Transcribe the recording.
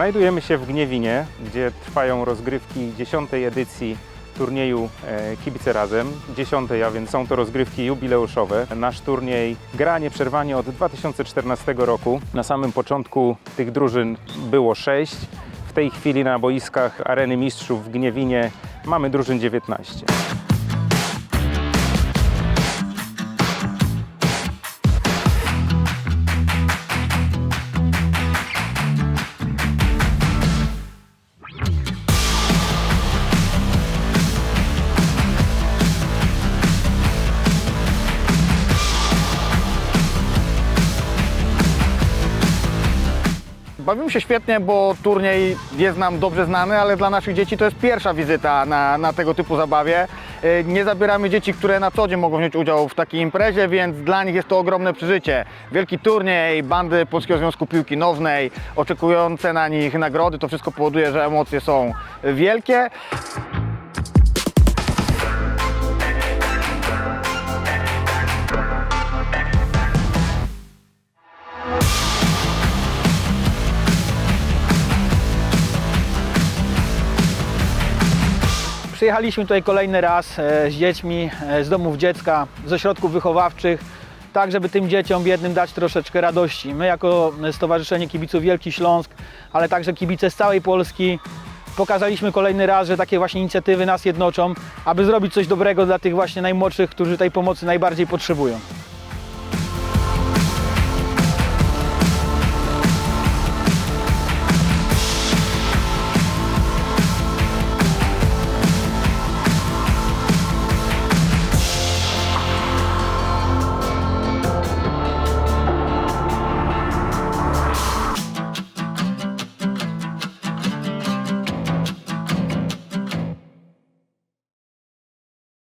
Znajdujemy się w Gniewinie, gdzie trwają rozgrywki 10. edycji turnieju e, Kibice Razem. 10, a więc są to rozgrywki jubileuszowe. Nasz turniej gra nieprzerwanie od 2014 roku. Na samym początku tych drużyn było 6. W tej chwili na boiskach Areny Mistrzów w Gniewinie mamy drużyn 19. Bawimy się świetnie, bo turniej jest nam dobrze znany, ale dla naszych dzieci to jest pierwsza wizyta na, na tego typu zabawie. E, Nie zabieramy dzieci, które na co dzień mogą wziąć udział w takiej imprezie, więc dla nich jest to ogromne przeżycie. Wielki turniej, bandy Polskiego Związku Piłki Nożnej, oczekujące na nich nagrody, to wszystko powoduje, że emocje są wielkie. Przyjechaliśmy tutaj kolejny raz e, z dziećmi e, z domów dziecka, z ośrodków wychowawczych, tak żeby tym dzieciom biednym dać troszeczkę radości. My jako Stowarzyszenie Kibiców Wielki Śląsk, ale także kibice z całej Polski pokazaliśmy kolejny raz, że takie właśnie inicjatywy nas jednoczą, aby zrobić coś dobrego dla tych właśnie najmłodszych, którzy tej pomocy najbardziej potrzebują.